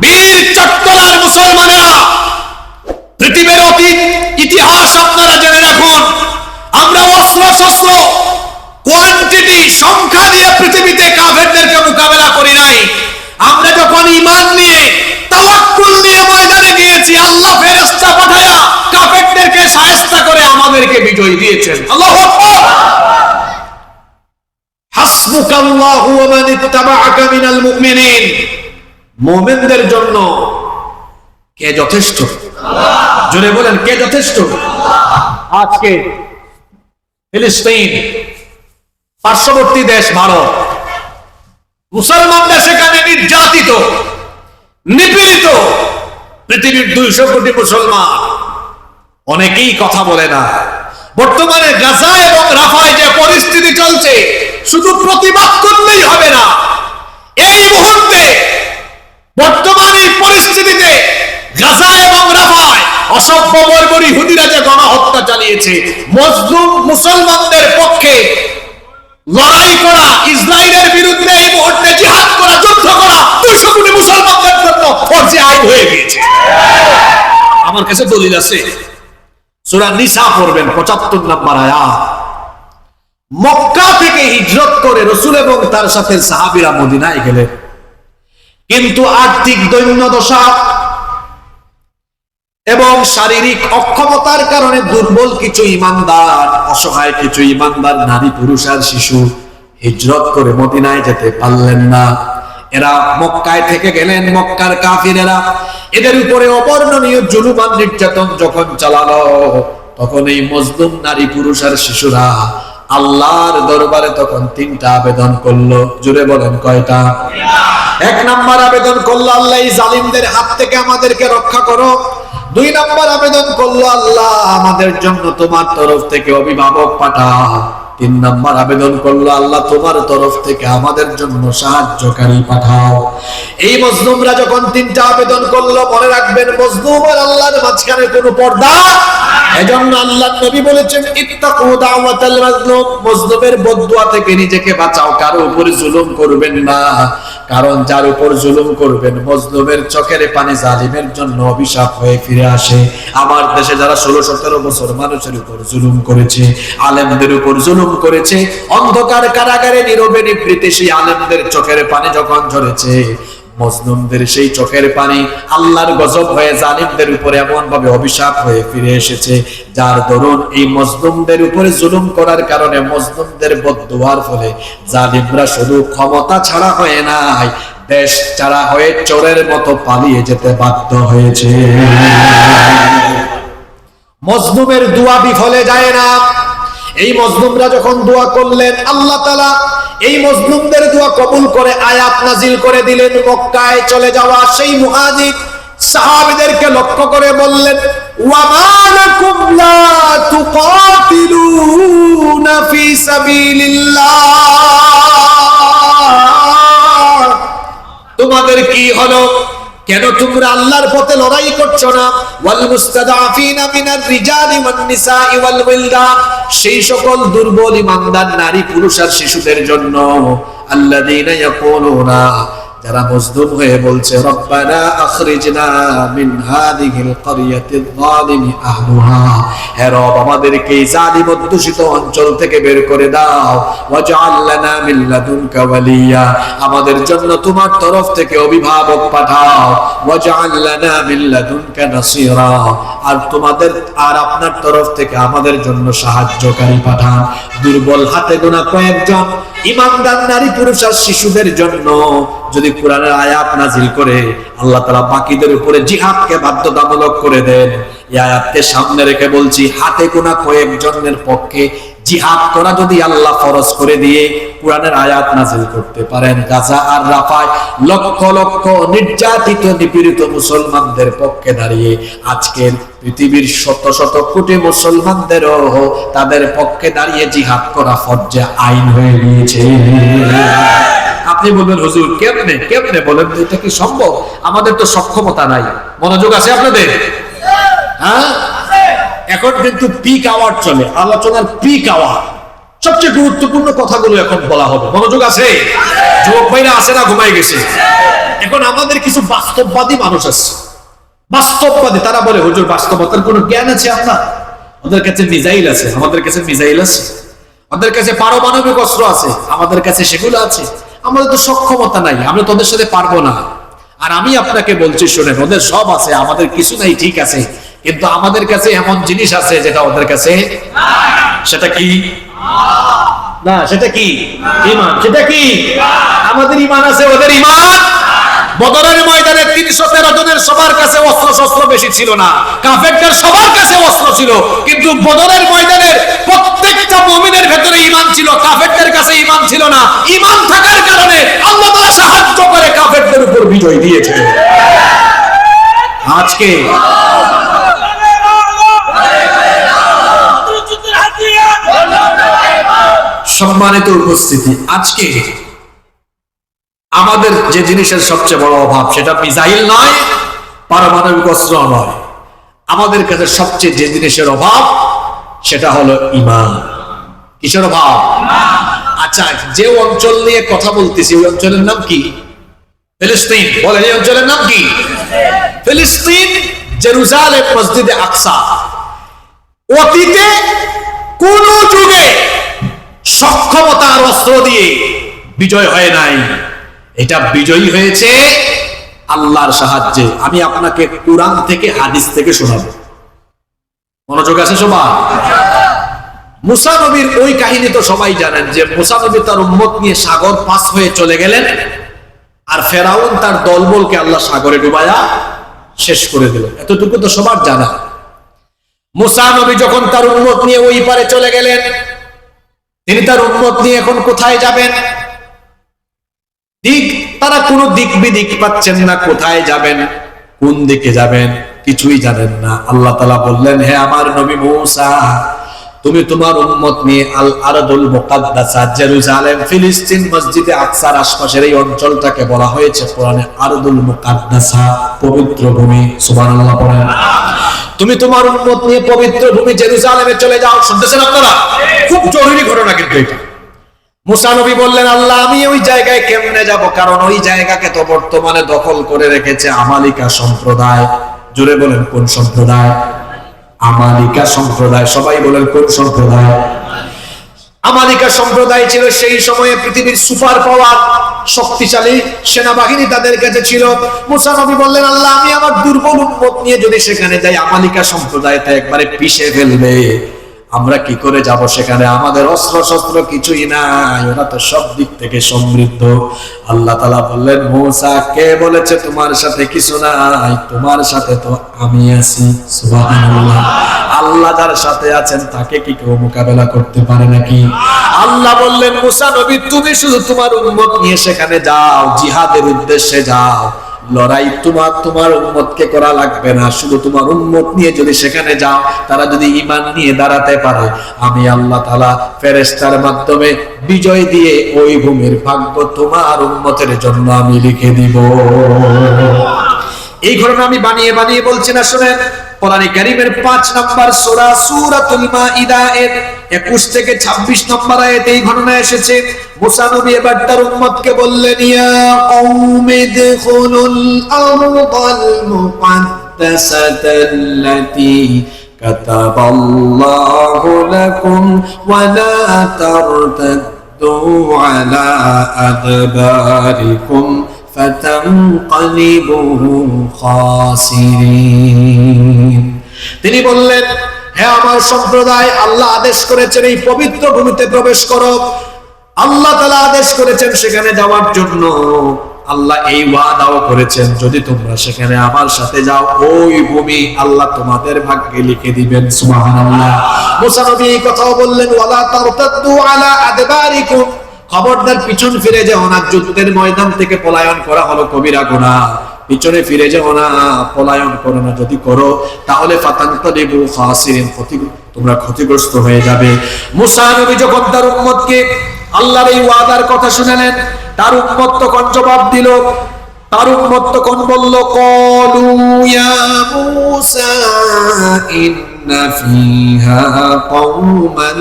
বীর চট্টলার মুসলমানেরা, পৃথিবীর অতীত, ইতিহাস আপনারা জেনে রাখুন। আমরা অস্ত্র শস্ত্র কোয়ান্টিটি সংখ্যা দিয়ে পৃথিবীতে কাফেরদেরকে মোকাবেলা করি নাই। আমরা যখন ইমান নিয়ে, তাওয়াক্কুল নিয়ে ময়দানে গিয়েছি, আল্লাহ ফেরেশতা পাঠায়া কাফেরদেরকে সায়স্তা করে আমাদেরকে বিজয় দিয়েছেন। আল্লাহু আকবার! হাসবুকাল্লাহু ওয়া মান ইত্তাবাআকা মিনাল মুমিনিন। মুমিনদের জন্য কে যথেষ্ট? জোরে বলেন, কে যথেষ্ট? আজকে ফিলিস্তিন, পার্শ্ববর্তী দেশ ভারত, মুসলমানরা সেখানে নির্যাতিত, নিপীড়িত, পৃথিবীর দুইশো কোটি মুসলমান। অনেকেই কথা বলে না। বর্তমানে গাজা এবং রাফায় যে পরিস্থিতি চলছে, শুধু প্রতিবাদ করলেই হবে না। এই মুহূর্তে বর্তমান এই পরিস্থিতিতে গাজা এবং রাফায় অসভ্য বর্বরী যে গণহত্যা চালিয়েছে। মজলুম মুসলমানদের পক্ষে লড়াই করা ইসরায়েলের বিরুদ্ধে এই মুহূর্তে জিহাদ করা, যুদ্ধ করা, দুইশো কোটি মুসলমানদের জন্য আইন হয়ে গিয়েছে। আমার কাছে দলিল আছে। সূরা নিসা 75 নাম্বার আয়াত। মক্কা থেকে হিজরত করে রসুল এবং তার সাথে সাহাবীরা মদিনায় গেলেন। কিন্তু আর্থিক দৈন্য দশা এবং শারীরিক অক্ষমতার কারণে দুর্বল কিছু ইমানদার, অসহায় কিছু ইমানদার, নারী, পুরুষ আর শিশু হিজরত করে মদিনায় যেতে পারলেন না। এরা মক্কায় থেকে গেলেন, মক্কার কাফিরেরা। এদের উপরে অবর্ণনীয় জুলুমান নির্যাতন যখন চালালো, তখন এই মজলুম নারী, পুরুষ আর শিশুরা আল্লাহর দরবারে তখন তিনটা আবেদন করল। জুড়ে বলেন কয়টা? এক নাম্বার আবেদন করল আল্লাহ, এই জালিমদের হাত থেকে আমাদেরকে রক্ষা করো। দুই নাম্বার আবেদন করল আল্লাহ, আমাদের জন্য তোমার তরফ থেকে অভিভাবক পাঠাও। তিন নাম্বার আবেদন করল, আল্লাহ তোমার তরফ থেকে আমাদের জন্য সাহায্যকারী পাঠাও। এই মজলুমরা যখন তিনটা আবেদন করল, মনে রাখবেন মজলুম আর আল্লাহর মাঝখানে কোনো পর্দা এজন্য আল্লাহ নবী বলেছেন মজলুমের থেকে নিজেকে বাঁচাও, কারও উপরে জুলুম করবেন না। কারণ যার উপর জুলুম করবেন, মজলুমের চোখের পানি জালিমের জন্য অভিশাপ হয়ে ফিরে আসে। আমার দেশে যারা ষোলো সতেরো বছর মানুষের উপর জুলুম করেছে, আলেমদের উপর জুলুম করেছে। অন্ধকার কারাগারে, নীরবে নিবৃতে সেই আলেমদের চোখের পানি যখন ঝরেছে মজলুমদের সেই চোখের পানি আল্লাহর গজব হয়ে জালিমদের উপরে এমন ভাবে অভিশাপ হয়ে ফিরে এসেছে, যার দরুন এই মজলুমদের উপরে জুলুম করার কারণে মজলুমদের বদদুয়ার ফলে জালিমরা শুধু ক্ষমতা ছাড়া হয়ে নাই, দেশ ছাড়া হয়ে চোরের মতো পালিয়ে যেতে বাধ্য হয়েছে। মজলুমের দোয়া বিফলে যায় না। এই মজলুমরা যখন দোয়া করলেন, আল্লাহ তালা এই মজলুমদের দোয়া কবুল করে আয়াত নাজিল করে দিলেন, মক্কায় চলে যাওয়া সেই মুহাজির সাহাবীদেরকে লক্ষ্য করে বললেন তোমাদের কি হলো? কেন তোমরা আল্লাহর পথে লড়াই করছ না? ওয়াল মুস্তাদাফিনা মিনার রিজালি ওয়ান নিসাই ওয়াল ওয়ালদা সেই সকল দুর্বল ইমানদার নারী পুরুষ আর শিশুদের জন্য। আল্লাযীনা ইয়াকুলুনা যারা মজলুম হয়ে বলছে, রব্বানা আখরিজনা মিন হাদিহিল যালিমি আহলুহা। হে রব, আমাদেরকে এই জালিম অধ্যুষিত অঞ্চল থেকে বের করে দাও। ওয়াজআল লানা মিন লাদুনকা ওয়ালিয়া। আমাদের জন্য তোমার তরফ থেকে অভিভাবক পাঠাও। ওয়াজআল লানা মিন লাদুনকা আর তোমাদের, আর আপনার তরফ থেকে আমাদের জন্য সাহায্যকারী পাঠান। দুর্বল হাতে গোনা কয়েকজন ইমানদার নারী পুরুষ আর শিশুদের জন্য যদি কোরআনের আয়াত নাজিল করে, আল্লাহ তালা বাকিদের উপরে জিহাদকে বাধ্যতামূলক করে দেন। এই আয়াতকে সামনে রেখে বলছি, হাতে কোনা কয়েকজনের পক্ষে জিহাদ করা যদি আল্লাহ ফরজ করে দিয়ে কোরআনের আয়াত নাজিল করতে পারেন। গাজা আর রাফায় লক্ষ লক্ষ নির্যাতিত, নিপীড়িত মুসলমানদের পক্ষে দাঁড়িয়ে আজকের পৃথিবীর শত শত কোটি মুসলমানদেরও তাদের পক্ষে দাঁড়িয়ে জিহাদ করা ফরজে আইন হয়ে গিয়েছে। আপনি বলবেন, হুজুর, কেমনে কেমনে বলেন এটা কি সম্ভব? আমাদের তো সক্ষমতা নাই। মনোযোগ আছে আপনাদের? হ্যাঁ? এখন কিন্তু পিক আওয়ার চলে। আলোচনার পিক আওয়ার সবচেয়ে গুরুত্বপূর্ণ কথাগুলো এখন বলা হবে। মনোযোগ আছে? যুবক ভাইরা আছে না ঘুমাই গেছে? এখন আমাদের কিছু বাস্তববাদী মানুষ আছে। বাস্তববাদী, তারা বলে, হুজুর, বাস্তবতার কোনো জ্ঞান আছে আপনার? ওদের কাছে মিজাইল আছে, আমাদের কাছে মিজাইল আছে। আমাদের কাছে পারমাণবিক অস্ত্র আছে, আমাদের কাছে সেগুলো আছে। আমাদের তো সক্ষমতা নাই, আমরা তোদের সাথে পারব না। আর আমি আপনাকে বলছি, শুনেন, ওদের সব আছে, আমাদের কিছু নাই, ঠিক আছে। কিন্তু আমাদের কাছে এমন জিনিস আছে যেটা ওদের কাছে সেটা কি? না, সেটা কি? ইমান সেটা কি? আমাদের ইমান আছে, ওদের ইমান বদরের ময়দানে তিনশো তেরো জনের সবার কাছে অস্ত্র শস্ত্র বেশি ছিল না। সবার কাছে অস্ত্র ছিল। কিন্তু বদরের প্রত্যেকটা মমিনের ভেতরে ইমান ছিল। কাছে ইমান ছিল না। ইমান থাকার কারণে সাহায্য করে উপর বিজয় দিয়েছে। আজকে সম্মানিত উপস্থিতি। আজকে আমাদের যে জিনিসের সবচেয়ে বড় অভাব, সেটা মিসাইল নয়, পারমাণবিক অস্ত্র নয়। আমাদের কাছে সবচেয়ে যে জিনিসের অভাব, সেটা হলো ইমান। কিসের অভাব? আচ্ছা যে অঞ্চল নিয়ে কথা বলতেছি, ওই অঞ্চলের নাম কি? ফিলিস্তিন। বলেন, এই অঞ্চলের নাম কি? ফিলিস্তিন জেরুজালে মসজিদে আকসা। অতীতে কোন যুগে সক্ষমতার অস্ত্র দিয়ে বিজয় হয় নাই। এটা বিজয়ী হয়েছে আল্লাহর সাহায্যে। আমি আপনাকে কোরআন থেকে, হাদিস থেকে শোনাবো। মনোযোগ আছে সবার? মুসা নবীর ওই কাহিনী তো সবাই জানেন যে মুসানবী তার উম্মত নিয়ে সাগর পাস হয়ে চলে গেলেন আর ফেরাউন তার দলবলকে আল্লাহ সাগরে ডুবায়া শেষ করে দিল। এতটুকু তো সবার জানা। মুসা নবী যখন তার উম্মত নিয়ে ওই পারে চলে গেলেন তিনি তার উন্মত নিয়ে এখন কোথায় যাবেন? দিক, তারা কোনো দিক বিদিক পাচ্ছেন না, কোথায় যাবেন? কোন দিকে যাবেন? কিছুই জানেন না। আল্লাহ তালা বললেন, হে আমার নবী মৌসা, তুমি তোমার উম্মত নিয়ে আল আরদুল মুকাদ্দাসা, জেরুজালেম, ফিলিস্তিন, মসজিদে আকসার আশপাশের এই অঞ্চলটাকে বলা হয়েছে কোরআনে আরদুল মুকাদ্দাসা, পবিত্র ভূমি। সুবহানাল্লাহ পড়েন তুমি তোমার উন্মত নিয়ে পবিত্র ভূমি জেরুজালেমে চলে যাও, শুনতেছেন আপনারা? খুব জরুরি ঘটনা কিন্তু এটা। মুসা নবী বললেন, আল্লাহ, আমি ওই জায়গায় কেমনে যাব? কারণ ওই জায়গাকে তো বর্তমানে দখল করে রেখেছে আমালিকা সম্প্রদায়। জুড়ে বলেন, কোন সম্প্রদায়? আমালিকা সম্প্রদায়। সবাই বলেন, কোন সম্প্রদায়? আমালিকা সম্প্রদায় ছিল সেই সময়ে পৃথিবীর সুপার পাওয়ার শক্তিশালী সেনাবাহিনী তাদের কাছে ছিল। মুসা নবী বললেন, আল্লাহ, আমি আমার দুর্বল উন্মত নিয়ে যদি সেখানে যাই আমালিকা সম্প্রদায়টা একবারে পিষে ফেলবে। আমরা কি করে যাব সেখানে? আমাদের অস্ত্র শস্ত্র কিছুই নাই। ওরা তো সব দিক থেকে সমৃদ্ধ। আল্লাহ তালা বললেন, মৌসা, কে বলেছে তোমার সাথে কিছু নাই? তোমার সাথে তো আমি আছি। আল্লাহ যার সাথে আছেন, তাকে কি কেউ মোকাবেলা করতে পারে নাকি? আল্লাহ বললেন, মুসা নবী, তুমি শুধু তোমার উম্মত নিয়ে সেখানে যাও, জিহাদের উদ্দেশ্যে যাও। লড়াই তোমার তোমার উম্মতকে করা লাগবে না। শুধু তোমার উম্মত নিয়ে যদি সেখানে যাও, তারা যদি ইমান নিয়ে দাঁড়াতে পারে, আমি আল্লাহ তালা ফেরেস্তার মাধ্যমে বিজয় দিয়ে ওই ভূমির ভাগ্য তোমার উন্মতের জন্য আমি লিখে দিব। এই ঘটনা আমি বানিয়ে বানিয়ে বলছি না, শুনেন। কোরআনে কারীমের 5 নম্বর সূরা সূরাতুল মাইদা এর 21 থেকে 26 নম্বর আয়াতে এই ঘটনা এসেছে মুসা নবী এবার তার উম্মতকে বললেন ইয়া কওমি দুখুলুল আরদাল মুকাদ্দাসাতাল্লাতী كتب الله لكم ولا ترتدوا على أدباركم فتنقلبوا خاسرين তিনি বললেন, হে আমার সম্প্রদায়, আল্লাহ আদেশ করেছেন এই পবিত্র ভূমিতে প্রবেশ করো। আল্লাহ তালা আদেশ করেছেন সেখানে যাওয়ার জন্য। আল্লাহ এই ওয়াদাও করেছেন, যদি তোমরা সেখানে আমার সাথে যাও, ওই ভূমি আল্লাহ তোমাদের ভাগ্যে লিখে দিবেন, সুবহানাল্লাহ। মুসা নবী এই কথাও বললেন, ওয়ালা তারতাদু আলা আদবারিকুম। খবরদার পিছন ফিরে যাও না, যুদ্ধের ময়দান থেকে পলায়ন করা হলো কবিরা গুনাহ পিছনে ফিরে যাও না, পলায়ন করো না, যদি করো, তাহলে ফাতান্তলিবু খাসিরিন, ক্ষতি, তোমরা ক্ষতিগ্রস্ত হয়ে যাবে। মুসা নবী যখন তার উম্মতকে আল্লাহর এই ওয়াদার কথা শুনালেন, তার উম্মত তখন জবাব দিল, তার উম্মত তখন বলল, কলু ইয়া মুসা, ইন্না ফিহা কওমান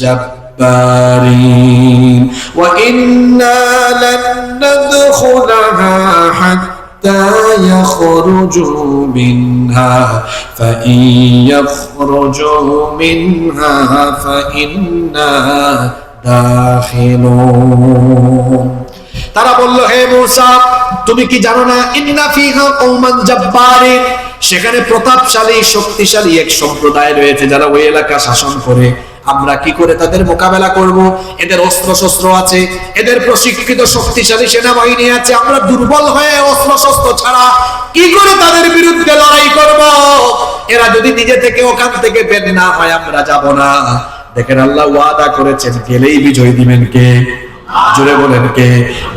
জাব جبارين وإنا لن ندخلها حتى يخرجوا منها فإن يخرجوا منها فإنا داخلون তারা বলল হে মূসা তুমি কি জানো না ইন্না ফিহা কওমান জাব্বারিন সেখানে প্রতাপশালী শক্তিশালী এক সম্প্রদায় রয়েছে যারা ওই এলাকা শাসন করে আমরা কি করে তাদের মোকাবেলা করব? এদের অস্ত্র শস্ত্র আছে, এদের প্রশিক্ষিত শক্তিশালী সেনাবাহিনী আছে, আমরা দুর্বল হয়ে অস্ত্র শস্ত্র ছাড়া কি করে তাদের বিরুদ্ধে লড়াই করব? এরা যদি নিজে থেকে ওখান থেকে বের না হয়, আমরা যাব না। দেখেন আল্লাহ ওয়াদা করেছেন, গেলেই বিজয় দিবেন কে? জোরে বলেন কে?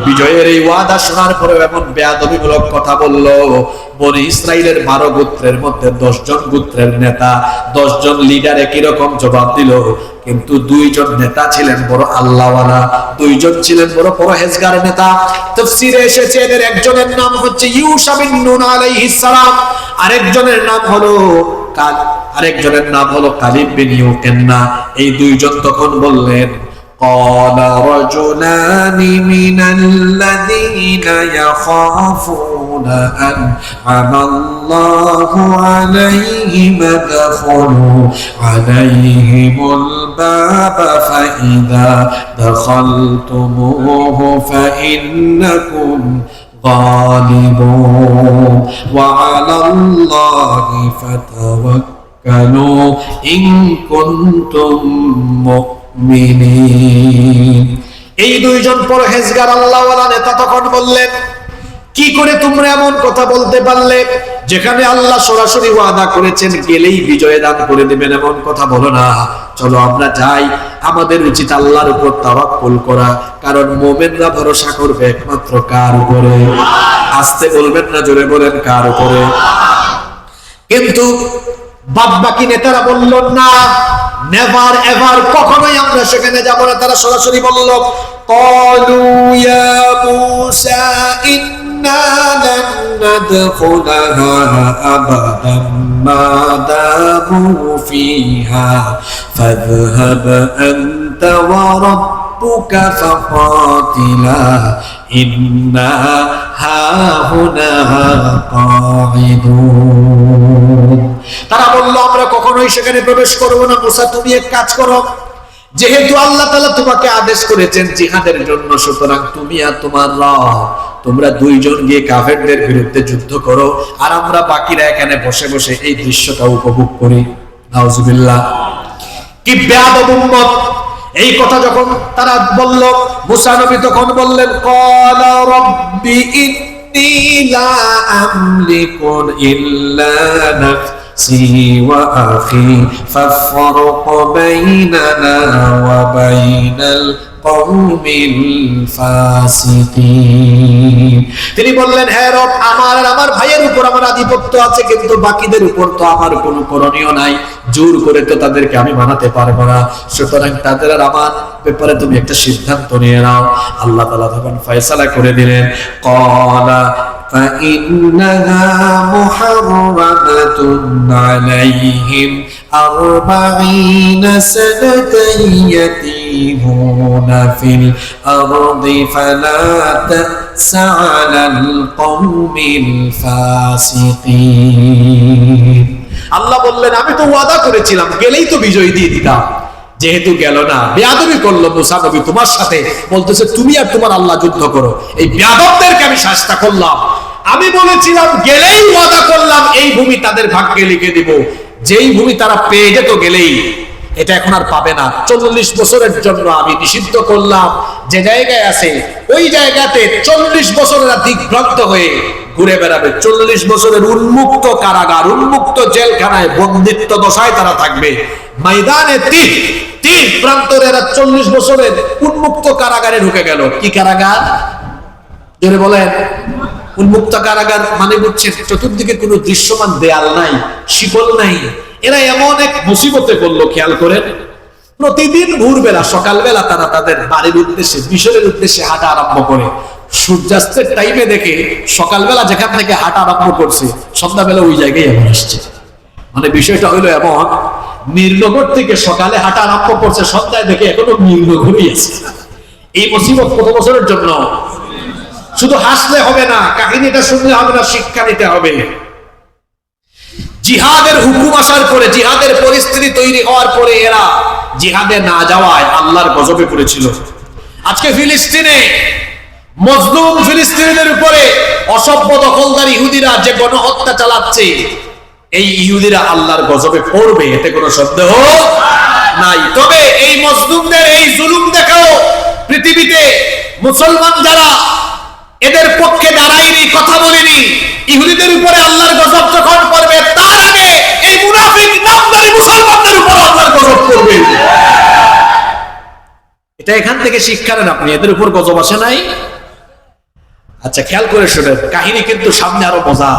বিজয়ের এই ওয়াদা শোনার পরেও এমন বেয়াদবিমূলক কথা বলল, বনি ইসরায়েলের বারো গোত্রের মধ্যে দশ জন গোত্রের নেতা দশ জন লিডার একই রকম জবাব দিল? কিন্তু দুইজন নেতা ছিলেন বড় আল্লাহওয়ালা, দুইজন ছিলেন বড় পরহেজগার নেতা। তো তফসিরে এসেছে এদের একজনের নাম হচ্ছে ইউসা নুন আলাইহিস সালাম, আরেকজনের নাম হলো আরেকজনের নাম হলো কালিব বিন ইউকেন্না। এই দুইজন তখন বললেন قال رجلان من الذين يخافون أن عم الله عليهم دخلوا عليهم الباب فإذا دخلتموه فإنكم غالبون وعلى الله فتوكلوا إن كنتم مؤمنين এই দুইজন পরহেজগার আল্লাহওয়ালা নেতা তখন বললেন, কি করে তোমরা এমন কথা বলতে পারলে? যেখানে আল্লাহ সরাসরি ওয়াদা করেছেন, গেলেই বিজয় দান করে দেবেন, এমন কথা বলো না। চলো আমরা যাই, আমাদের উচিত আল্লাহর উপর তাওয়াক্কুল করা, কারণ মোমেনরা ভরসা করবে একমাত্র কার উপরে? আসতে বলবেন না, জোরে বলেন কার উপরে? কিন্তু বাদ বাকি নেতারা বলল না নেভার এভার কখনোই আমরা সেখানে যাব না তারা সরাসরি বলল قالوا يا موسى إنا لن ندخلها أبدا ما داموا فيها فاذهب أنت وربك فقاتلا إنا هاهنا قاعدون তারা বলল আমরা কখনোই সেখানে প্রবেশ করব না মুসা তুমি এক কাজ করো যেহেতু আল্লাহ তাআলা তোমাকে আদেশ করেছেন জিহাদের জন্য সুতরাং তুমি আর তোমার রব তোমরা দুইজন গিয়ে কাফেরদের বিরুদ্ধে যুদ্ধ করো আর আমরা বাকিরা এখানে বসে বসে এই দৃশ্যটা উপভোগ করি নাউজুবিল্লাহ কি বেয়াদব উম্মত এই কথা যখন তারা বলল, মুসা নবী তখন বললেন ক্বালা রাব্বি ইন্নী আমলিকু ইল্লা বাইনাল তিনি বললেন হ্যাঁ রব, আমার আমার ভাইয়ের উপর আমার আধিপত্য আছে, কিন্তু বাকিদের উপর তো আমার কোনো করণীয় নাই। জোর করে তো তাদেরকে আমি মানাতে পারবো না সুতরাং তাদের আর আমার ব্যাপারে তুমি একটা সিদ্ধান্ত নিয়ে নাও আল্লাহ তাআলা তখন ফয়সালা করে দিলেন কলা فإنها محرمة عليهم أربعين سنة يتيهون في الأرض فلا تأس على القوم الفاسقين আল্লাহ বললেন, আমি তো ওয়াদা করেছিলাম, গেলেই তো বিজয় দিয়ে দিতাম। যেহেতু গেল না, বেয়াদবি করল মুসা নবী তোমার সাথে, বলতেছে, তুমি আর তোমার আল্লাহ যুদ্ধ করো। এই বেয়াদবদেরকে আমি শাস্তা করলাম। আমি বলেছিলাম, গেলেই ওয়াদা করলাম, এই ভূমি তাদের ভাগ্যে লিখে দিব। যেই ভূমি তারা পেয়ে যেত গেলেই, এটা এখন আর পাবে না। চল্লিশ বছরের জন্য আমি নিষিদ্ধ করলাম, যে জায়গায় আছে, ওই জায়গাতে চল্লিশ বছরের দিগ্ভ্রান্ত হয়ে ঘুরে বেড়াবে। চল্লিশ বছরের উন্মুক্ত কারাগার, উন্মুক্ত জেলখানায় বন্দিত্ব দশায় তারা থাকবে। ময়দানে তীর তীর প্রান্তরে এরা চল্লিশ বছরের উন্মুক্ত কারাগারে ঢুকে গেল। কি কারাগার? জোরে বলেন। উন্মুক্ত কারাগার মানে হচ্ছে চতুর্দিকে কোনো দৃশ্যমান দেয়াল নাই, শিকল নাই। এরা এমন এক মুসিবতে পড়ল, খেয়াল করেন। প্রতিদিন ভোরবেলা, সকালবেলা তারা তাদের বাড়ির উদ্দেশ্যে, মিশরের উদ্দেশ্যে হাঁটা আরম্ভ করে। সূর্যাস্তের টাইমে দেখে সকালবেলা যেখান থেকে হাঁটা আরম্ভ করছে, সন্ধ্যাবেলা ওই জায়গায় এমন আসছে। মানে বিষয়টা হইল এমন মীরনগর থেকে সকালে হাঁটা আরম্ভ করছে, সন্ধ্যায় দেখে এখনও মীরনগরই আছে। এই মুসিবত কত বছরের জন্য? শুধু হাসলে হবে না, কাহিনীটা শুনলে হবে না, শিক্ষা নিতে হবে। জিহাদের হুকুম আসার পরে, জিহাদের পরিস্থিতি তৈরি হওয়ার পরে এরা জিহাদে না যাওয়ায় আল্লাহর গজবে পড়েছিল। আজকে ফিলিস্তিনে মজলুম ফিলিস্তিনিদের উপরে অসভ্য দখলদার ইহুদিরা যে গণহত্যা চালাচ্ছে, এই ইহুদিরা আল্লাহর গজবে পড়বে, এতে কোনো সন্দেহ নাই। তবে এই মজলুমদের, এই জুলুম দেখাও পৃথিবীতে মুসলমান যারা, এদের পক্ষে দাঁড়াইনি কথা বলিনি ইহুদিদের উপরে আল্লাহর গজব যখন পড়বে, তার আগে এই মুনাফিক নামদারি মুসলমানদের উপর আল্লাহর গজব পড়বে। এটা এখান থেকে শিক্ষা নেন আপনি, এদের উপর গজব আসে নাই। আচ্ছা খেয়াল করে শুনেন, কাহিনী কিন্তু সামনে আরও মজা।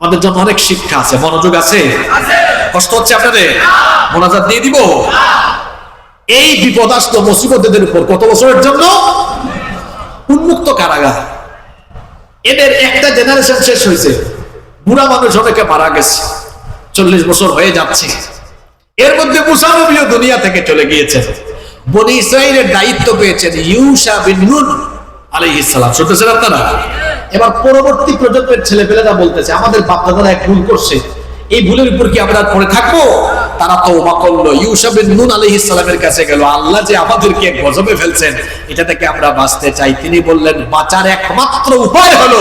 আমাদের জন্য অনেক শিক্ষা আছে, মনোযোগ আছে? কষ্ট হচ্ছে আপনাদের? মোনাজাত দিয়ে দিব? এই বিপদাস্ত মুসিবতদের উপর কত বছরের জন্য? উন্মুক্ত কারাগার। এদের একটা জেনারেশন শেষ হয়েছে। বুড়া মানুষ অনেকে মারা গেছে। চল্লিশ বছর হয়ে যাচ্ছে। এর মধ্যে মুসানবীয় দুনিয়া থেকে চলে গিয়েছেন বনি ইসরায়েলের দায়িত্ব পেয়েছেন ইউসা বিন নুন। আলাইহিস সালাম। শুনতেছেন আপনারা? এবার পরবর্তী প্রজন্মের বলতেছে, আমাদের বাপ দাদারা এক ভুল করছে। এই ভুলের উপর কি আমরা থাকব? তারা করল। নুন কাছে গেল, আল্লাহ যে আমাদেরকে গজবে ফেলছেন, এটা থেকে আমরা বাঁচতে চাই। তিনি বললেন, বাঁচার একমাত্র উপায় হলো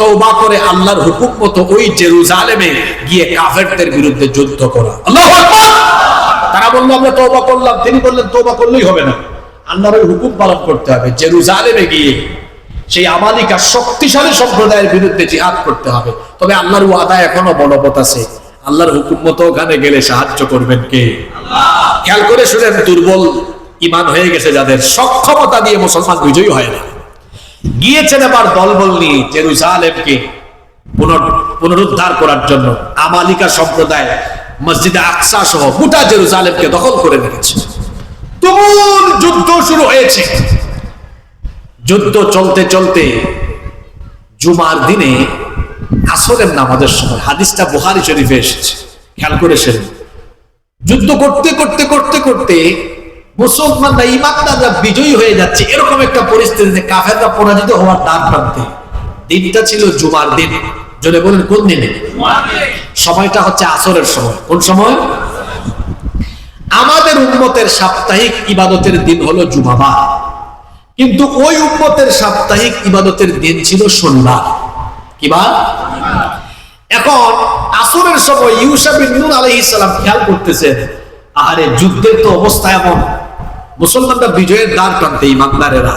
তওবা করে আল্লাহর হুকুম মতো ওই জেরুজালেমে গিয়ে কাফেরদের বিরুদ্ধে যুদ্ধ করা। তারা বলল, আমরা তওবা করলাম। তিনি বললেন, তওবা করলেই হবে না। আল্লাহর হুকুম পালন করতে হবে, জেরুজালেমে গিয়ে সেই আমালিকা শক্তিশালী সম্প্রদায়ের বিরুদ্ধে জিহাদ করতে হবে। তবে আল্লাহর ওয়াদা এখনও বলবৎ আছে। আল্লাহর হুকুম মতো ওখানে গেলে সাহায্য করবেন কে? খেয়াল করে শুনেন, দুর্বল ইমান হয়ে গেছে যাদের। সক্ষমতা দিয়ে মুসলমান বিজয়ী হয় না। গিয়েছেন আবার দলবল নিয়ে জেরুজালেমকে পুনর- পুনরুদ্ধার করার জন্য। আমালিকা সম্প্রদায় মসজিদে আকসা সহ গোটা জেরুজালেমকে দখল করে রেখেছে। তুমুল যুদ্ধ শুরু হয়েছে। যুদ্ধ চলতে চলতে জুমার দিনে আসরের নামাজের সময় হাদিসটা বুহারি শরীফে এসেছে। খেয়াল করে সেরে যুদ্ধ করতে করতে করতে করতে মুসলমানরা ইমানদাররা বিজয়ী হয়ে যাচ্ছে। এরকম একটা পরিস্থিতিতে কাফেররা পরাজিত হওয়ার দ্বার প্রান্তে। দিনটা ছিল জুমার দিন। জোরে বলেন, কোন দিনে? সময়টা হচ্ছে আসরের সময়। কোন সময়? আমাদের উন্মতের সাপ্তাহিক ইবাদতের দিন হলো জুমাবার কিন্তু ওই উম্মতের সাপ্তাহিক ইবাদতের দিন ছিল শনিবার কিবা এখন আসরের সময় ইউসাবিন নুন আলাইহিস সালাম খেয়াল করতেছেন আরে যুদ্ধের তো অবস্থা এমন। মুসলমানরা বিজয়ের দ্বার প্রান্তে ইমানদারেরা,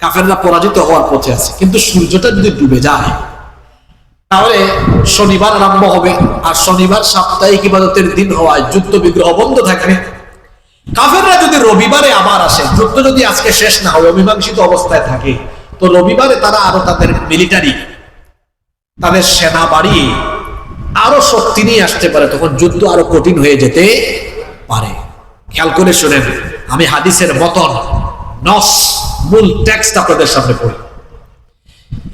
কাফেররা পরাজিত হওয়ার পথে আছে। কিন্তু সূর্যটা যদি ডুবে যায় তাহলে শনিবার আরম্ভ হবে, আর শনিবার সাপ্তাহিক ইবাদতের দিন হওয়ায় যুদ্ধ বিগ্রহ বন্ধ থাকবে। কাফেররা যদি রবিবারে আবার আসে, যুদ্ধ যদি আজকে শেষ না হয়, অমীমাংসিত অবস্থায় থাকে, তো রবিবারে তারা আরও তাদের মিলিটারি তাদের সেনা বাড়িয়ে আরও শক্তি নিয়ে আসতে পারে, তখন যুদ্ধ আরও কঠিন হয়ে যেতে পারে। খেয়াল করে শুনেন, আমি হাদিসের মতন নস, মূল টেক্সট আপনাদের সামনে পড়ি।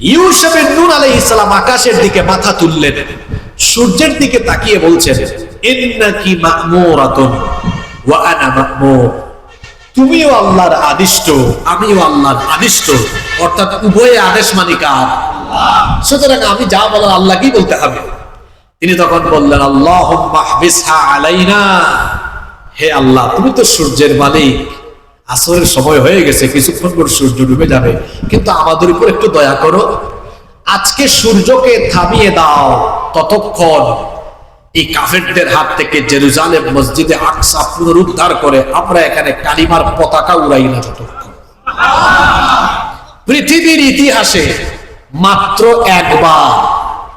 ইউসুফের নূর আলাইহিস সালাম আকাশের দিকে মাথা তুললেন। সূর্যের দিকে তাকিয়ে বলছেন তুমিও আল্লাহর আদিষ্ট, আমিও আল্লাহর আদিষ্ট। অর্থাৎ উভয়ে আদেশ মানিকার সুতরাং আমি যা বলার আল্লাহকেই বলতে হবে। তিনি তখন বললেন আল্লাহ আলাইনা। হে আল্লাহ, তুমি তো সূর্যের মালিক। আসরের সময় হয়ে গেছে, কিছুক্ষণ পর সূর্য ডুবে যাবে। কিন্তু আমাদের উপর একটু দয়া করো। আজকে সূর্যকে থামিয়ে দাও ততক্ষণ। এই কাফেরদের হাত থেকে জেরুজালেম মসজিদে আকসা পুনরুদ্ধার করে আমরা এখানে কালিমার পতাকা উড়াই না পৃথিবীর ইতিহাসে মাত্র একবার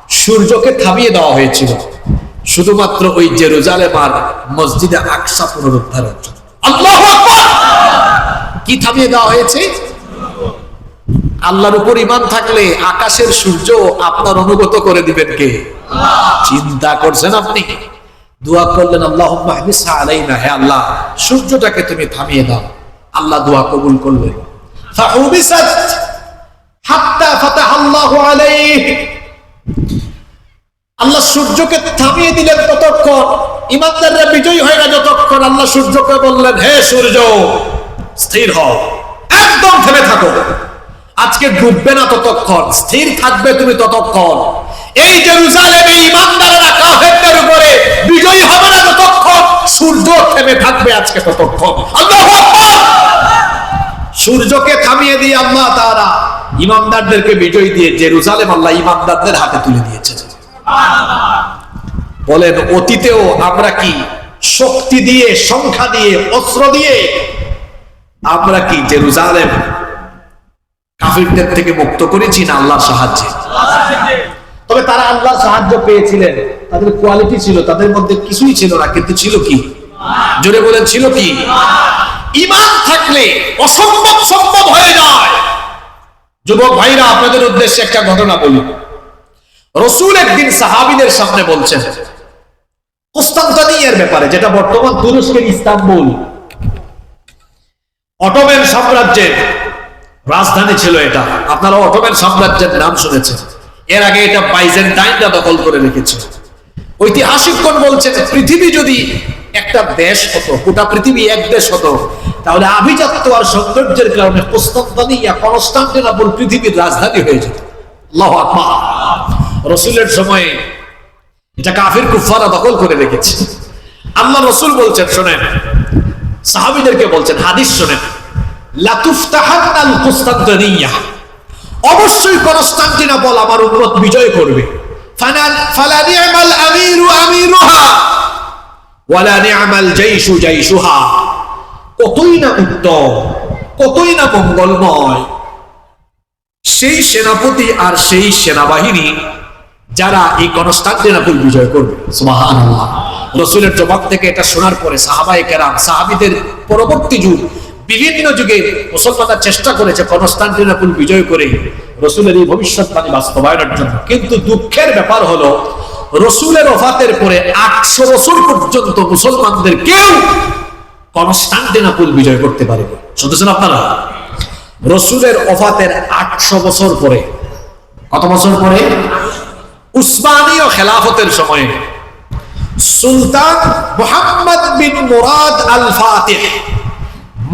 সূর্যকে থামিয়ে দেওয়া হয়েছিল। শুধুমাত্র ওই জেরুজালেম আর মসজিদে আকসা পুনরুদ্ধারের জন্য। আল্লাহু! কি থামিয়ে দেওয়া হয়েছে? আল্লাহর উপর ইমান থাকলে আকাশের সূর্য আপনার অনুগত করে দিবেন কে? চিন্তা করছেন আপনি? দোয়া করলেন আল্লাহ আলাইনা হে আল্লাহ, সূর্যটাকে তুমি থামিয়ে দাও। আল্লাহ দোয়া কবুল করলেন। আল্লাহ সূর্যকে থামিয়ে দিলেন ততক্ষণ। ইমানদাররা বিজয়ী হয় না যতক্ষণ আল্লাহ সূর্যকে বললেন, হে সূর্য স্থির হও। একদম থেমে থাকো। আজকে ডুববে না ততক্ষণ, স্থির থাকবে তুমি ততক্ষণ। এই জেরুজালেমে ইমানদারেরা কাফেরদের উপরে বিজয়ী হবে না যতক্ষণ, সূর্য থেমে থাকবে আজকে ততক্ষণ। সূর্যকে থামিয়ে দিয়ে আল্লাহ তারা ইমানদারদেরকে বিজয় দিয়ে জেরুজালেম আল্লাহ ইমানদারদের হাতে তুলে দিয়েছে। বলেন, অতীতেও আমরা কি শক্তি দিয়ে, সংখ্যা দিয়ে, অস্ত্র দিয়ে আমরা কি জেরুজালেম কাফিরদের থেকে মুক্ত করেছি না আল্লাহর সাহায্যে? তবে তারা আল্লাহর সাহায্য পেয়েছিলেন। তাদের কোয়ালিটি ছিল, তাদের মধ্যে কিছুই ছিল না, কিন্তু ছিল কি? জোরে বলেন, ছিল কি? ইমান থাকলে অসম্ভব সম্ভব হয়ে যায়। যুবক ভাইরা, আপনাদের উদ্দেশ্যে একটা ঘটনা বলি। রসুল একদিন সাহাবিদের সামনে বলছেন, কুস্তান্তানিয়ার ব্যাপারে, যেটা বর্তমান তুরস্কের ইস্তাম্বুল অটোমেন সাম্রাজ্যের রাজধানী ছিল এটা। আপনারা অটোমেন সাম্রাজ্যের নাম শুনেছেন। এর আগে এটা বাইজেন্টাইনরা দখল করে রেখেছে। ঐতিহাসিকগণ বলছেন পৃথিবী যদি একটা দেশ হতো, গোটা পৃথিবী এক দেশ হতো, তাহলে আভিজাত্য আর সৌন্দর্যের কারণে কুস্তান্তানিয়া কনস্টান্টিনোপল পৃথিবীর রাজধানী হয়ে যেত। রসুলের সময়ে এটা কাফির কুফারা দখল করে রেখেছে। আল্লাহ রসুল বলছেন, শোনেন সাহাবিদেরকে বলছেন, হাদিস শোনেন। আমার বিজয় করবে। কতই না উত্তম, কতই না মঙ্গলময়। সেই সেনাপতি আর সেই সেনাবাহিনী, যারা এই কনস্টান্টিনোপল বিজয় করবে। সুবহানাল্লাহ। রসুলের জবাব থেকে এটা শোনার পরে সাহাবায়ে কেরাম, সাহাবীদের পরবর্তী যুগ, বিভিন্ন যুগে মুসলমানরা চেষ্টা করেছে কনস্টান্টিনোপল বিজয় করে রসুলের এই ভবিষ্যৎবাণী বাস্তবায়নের জন্য। কিন্তু দুঃখের ব্যাপার হলো, রসুলের ওফাতের পরে আটশো বছর পর্যন্ত মুসলমানদের কেউ কনস্টান্টিনোপল বিজয় করতে পারেনি। শুনতেছেন আপনারা? রসুলের ওফাতের আটশো বছর পরে, কত বছর পরে? উসমানীয় খেলাফতের সময়ে সুলতান মোহাম্মদ বিন মুরাদ আল ফাতিহ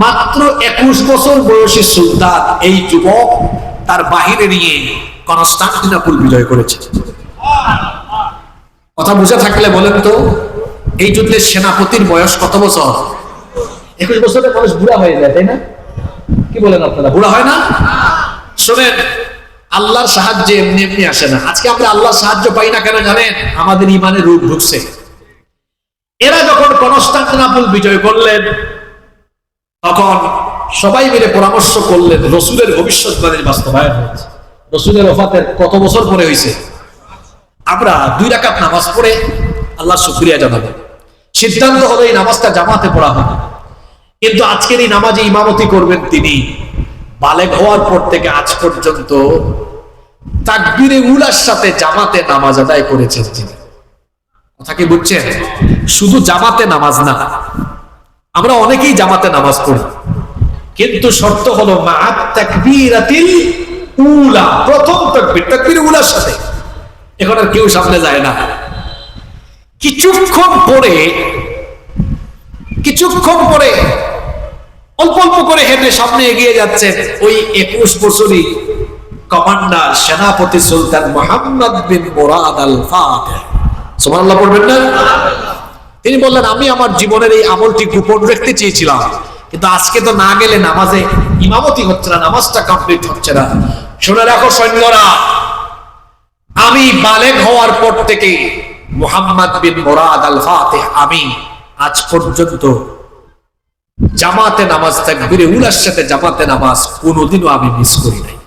মাত্র একুশ বছর বয়সী সুলতান এই যুবক তার বাহিরে নিয়ে কনস্টান্টিনোপল বিজয় করেছে। কথা বুঝে থাকলে বলেন তো এই যুদ্ধের সেনাপতির বয়স কত বছর? একুশ বছরের মানুষ বুড়া হয়ে যায় তাই না? কি বলেন আপনারা? বুড়া হয় না? শোনেন আল্লাহর সাহায্যে এমনি এমনি আসে না। আজকে আমরা আল্লাহর সাহায্য পাই না কেন জানেন? আমাদের ইমানে রূপ ঢুকছে। এরা যখন কনস্টান্টিনোপল বিজয় করলেন, তখন সবাই মিলে পরামর্শ করলেন, রসুলের ভবিষ্যৎবাণীর বাস্তবায়ন হয়েছে। রসুলের ওফাতের কত বছর পরে হয়েছে? আমরা দুই রাকাত নামাজ পড়ে আল্লাহ শুক্রিয়া জানাব। সিদ্ধান্ত হলো এই নামাজটা জামাতে পড়া হবে। কিন্তু আজকের এই নামাজে ইমামতি করবেন তিনি। বালেক হওয়ার পর থেকে আজ পর্যন্ত তাকবিরে উলার সাথে জামাতে নামাজ আদায় করেছেন তিনি। কথা কি বুঝছেন? শুধু জামাতে নামাজ না, আমরা অনেকেই জামাতে নামাজ পড়ি। কিন্তু শর্ত হলো উলা, প্রথম উলার সাথে। এখন আর কেউ সামনে যায় না। কিছুক্ষণ পরে কিছুক্ষণ পরে অল্প অল্প করে হেঁটে সামনে এগিয়ে যাচ্ছেন ওই একুশ বছরই কমান্ডার, সেনাপতি Sultan Mohammad bin Murad al Fateh সুবহানাল্লাহ, পড়বেন না? তিনি বললেন, আমি আমার জীবনের এই আমলটি গোপন রাখতে চেয়েছিলাম। কিন্তু আজকে তো না গেলে নামাজে ইমামতি হচ্ছে না, নামাজটা কমপ্লিট হচ্ছে না। শুনে রাখো সৈন্যরা, আমি বালেক হওয়ার পর থেকে Mohammad bin Murad al Fateh আমি আজ পর্যন্ত জামাতে নামাজ, তাকবীরে উলার সাথে জামাতে নামাজ কোনোদিনও আমি মিস করি নাই।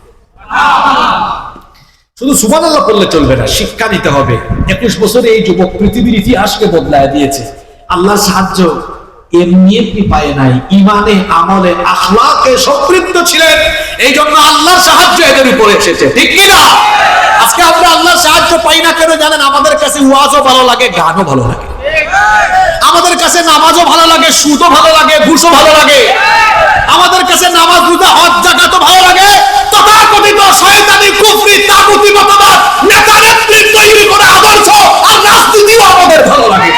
শুধু সুবান আল্লাহ পড়লে চলবে না, শিক্ষা নিতে হবে। একুশ বছরে এই যুবক পৃথিবীর ইতিহাসকে বদলায় দিয়েছে। আল্লাহর সাহায্য জন্য আল্লাহর সাহায্য আজকে আমরা আল্লাহর সাহায্য পাই না কেন জানেন? আমাদের কাছে ওয়াজও ভালো লাগে, গানও ভালো লাগে। আমাদের কাছে নামাজও ভালো লাগে, সুদও ভালো লাগে, ঘুষও ভালো লাগে। আমাদের কাছে নামাজ রোজা হজ জাকাত ভালো লাগে। তথাকথিত শয়তানি, কুফরি, তাগুতি, মতবাদ নেতা নেত্রী তৈরি করে আদর্শ আর রাজনীতিও আমাদের ভালো লাগে।